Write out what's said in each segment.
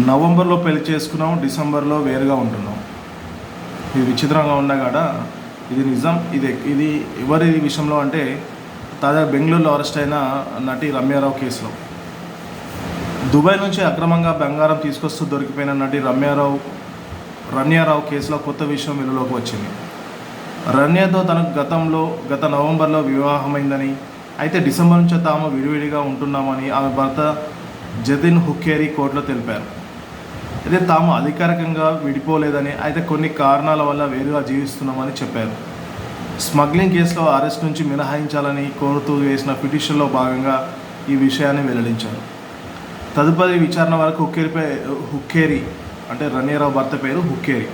నవంబర్లో పెళ్ళి చేసుకున్నాం డిసెంబర్లో వేరుగా ఉంటున్నాం. ఇది విచిత్రంగా ఉన్నా కూడా ఇది నిజం ఇది ఇది ఎవరి విషయంలో అంటే తాజా బెంగళూరులో అరెస్ట్ అయిన నటి రమ్యారావు కేసులో. దుబాయ్ నుంచి అక్రమంగా బంగారం తీసుకొస్తూ దొరికిపోయిన నటి రమ్యారావు రన్యారావు కేసులో కొత్త విషయం వెలుగులోకి వచ్చింది. రన్యతో తనకు గతంలో గత నవంబర్లో వివాహమైందని అయితే డిసెంబర్ నుంచి తాము విడివిడిగా ఉంటున్నామని ఆమె భర్త జతిన్ హుక్కేరి కోర్టులో తెలిపారు. అయితే తాము అధికారికంగా విడిపోలేదని అయితే కొన్ని కారణాల వల్ల వేరుగా జీవిస్తున్నామని చెప్పారు. స్మగ్లింగ్ కేసులో అరెస్ట్ నుంచి మినహాయించాలని కోరుతూ వేసిన పిటిషన్లో భాగంగా ఈ విషయాన్ని వెల్లడించారు. తదుపరి విచారణ వరకు హుక్కేరిపై హుక్కేరి అంటే రణీరావు భర్త పేరు హుక్కేరి.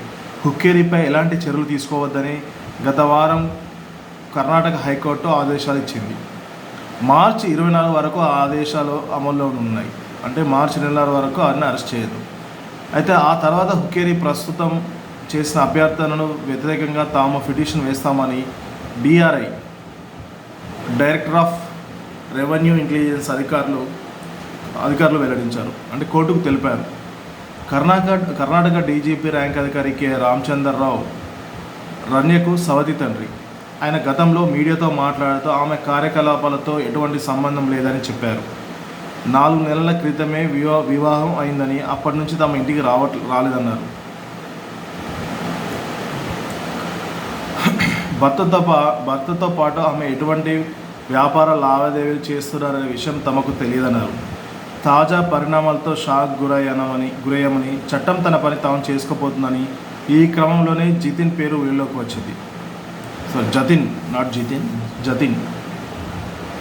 హుక్కేరిపై ఎలాంటి చర్యలు తీసుకోవద్దని గత వారం కర్ణాటక హైకోర్టు ఆదేశాలు ఇచ్చింది. మార్చి ఇరవై నాలుగు వరకు ఆ ఆదేశాలు అమల్లో ఉన్నాయి. అంటే మార్చి నెల వరకు ఆయన అరెస్ట్ చేయదు అయితే ఆ తర్వాత హుక్కేరి ప్రస్తుతం చేసిన అభ్యర్థనను వ్యతిరేకంగా తాము పిటిషన్ వేస్తామని DRI director of revenue intelligence అధికారులు అధికారులు వెల్లడించారు. అంటే కోర్టుకు తెలిపారు. కర్ణాటక కర్ణాటక డీజీపీ ర్యాంక్ అధికారి కె. రామచందర్రావు రన్యకు సవతి తండ్రి. ఆయన గతంలో మీడియాతో మాట్లాడుతూ ఆమె కార్యకలాపాలతో ఎటువంటి సంబంధం లేదని చెప్పారు. నాలుగు నెలల క్రితమే వివా వివాహం అయిందని అప్పటి నుంచి తమ ఇంటికి రావట్ రాలేదన్నారు. భర్తతో పా భర్తతో పాటు ఆమె ఎటువంటి వ్యాపార లావాదేవీలు చేస్తున్నారనే విషయం తమకు తెలియదన్నారు. తాజా పరిణామాలతో షాక్ గురయ్యామని గురయ్యామని చట్టం తన పని తాము చేసుకోపోతుందని ఈ క్రమంలోనే జితిన్ పేరు వీళ్ళలోకి వచ్చింది. So Jatin not Jithin Jatin.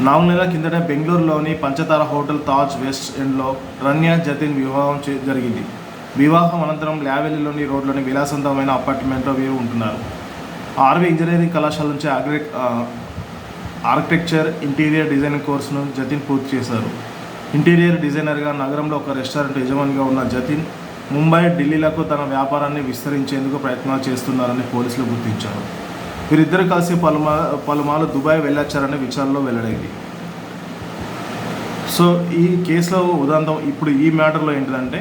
నాలుగు నెలల కిందట బెంగళూరులోని పంచతార హోటల్ తాజ్ వెస్ట్ ఎండ్లో రన్య జతిన్ వివాహం చే- జరిగింది. వివాహం అనంతరం ల్యావెల్లీలోని రోడ్లోని విలాసవంతమైన అపార్ట్మెంట్లో వీరు ఉంటున్నారు. ఆర్వి ఇంజనీరింగ్ కళాశాల నుంచి అగ్రి ఆర్కిటెక్చర్ ఇంటీరియర్ డిజైనింగ్ కోర్సును జతిన్ పూర్తి చేశారు. ఇంటీరియర్ డిజైనర్గా నగరంలో ఒక రెస్టారెంట్ యజమానిగా ఉన్న జతిన్ ముంబై ఢిల్లీలకు తన వ్యాపారాన్ని విస్తరించేందుకు ప్రయత్నాలు చేస్తున్నారని పోలీసులు గుర్తించారు. వీరిద్దరు కలిసి పలుమా పలుమార్లు దుబాయ్ వెళ్ళొచ్చారనే విచారణలో వెల్లడైంది. సో ఈ కేసులో ఉదాంతం ఇప్పుడు ఈ మ్యాటర్లో ఏంటంటే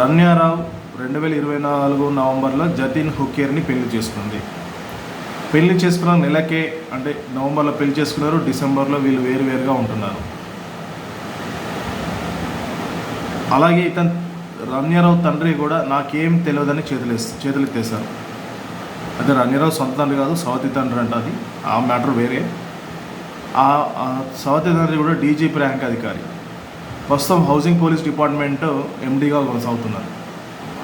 రన్యారావు రెండు వేల ఇరవై నాలుగు నవంబర్లో జతిన్ హుకేర్ని పెళ్ళి చేసుకుంది. పెళ్ళి చేసుకున్న నెలకే అంటే నవంబర్లో పెళ్ళి చేసుకున్నారు డిసెంబర్లో వీళ్ళు వేరువేరుగా ఉంటున్నారు. అలాగే ఇతను రమ్యారావు తండ్రి కూడా నాకేం తెలియదని చేతులు చేతులెత్తేశారు. అదే రమ్యారావు సొంత తండ్రి కాదు సవతి తండ్రి అంట అది. ఆ మ్యాటర్ వేరే. ఆ సవతి తండ్రి కూడా డీజీపీ ర్యాంక్ అధికారి. ప్రస్తుతం హౌసింగ్ పోలీస్ డిపార్ట్మెంట్ ఎండీగా కొనసాగుతున్నారు.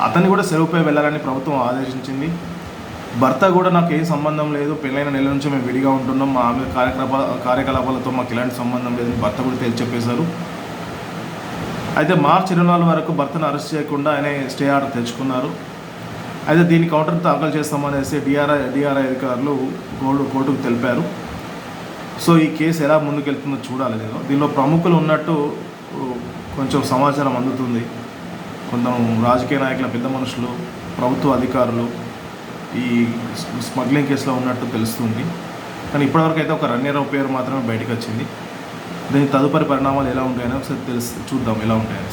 అతన్ని కూడా సెలవుపై వెళ్ళాలని ప్రభుత్వం ఆదేశించింది. భర్త కూడా నాకు ఏ సంబంధం లేదు. పెళ్ళైన నెల నుంచి మేము విడిగా ఉంటున్నాం. మా ఆమె కార్యకలాప కార్యకలాపాలతో మాకు ఎలాంటి సంబంధం లేదని భర్త కూడా తేల్చి చెప్పేశారు అయితే మార్చి ఇరవై నాలుగు వరకు భర్తను అరెస్ట్ చేయకుండా ఆయన స్టే ఆర్డర్ తెచ్చుకున్నారు. అయితే దీన్ని కౌంటర్ దాఖలు చేస్తామనేసి డిఆర్ఐ డిఆర్ఐ అధికారులు కోర్టు కోర్టుకు తెలిపారు. సో ఈ కేసు ఎలా ముందుకెళ్తుందో చూడాలి నేను. దీనిలో ప్రముఖులు ఉన్నట్టు కొంచెం సమాచారం అందుతుంది. కొంత రాజకీయ నాయకుల పెద్ద మనుషులు ప్రభుత్వ అధికారులు ఈ స్మగ్లింగ్ కేసులో ఉన్నట్టు తెలుస్తుంది. కానీ ఇప్పటివరకు అయితే ఒక రన్యరావు పేరు మాత్రమే బయటకు వచ్చింది దీని తదుపరి పరిణామాలు ఎలా ఉంటాయని ఒకసారి తెలుసు చూద్దాం ఎలా ఉంటాయని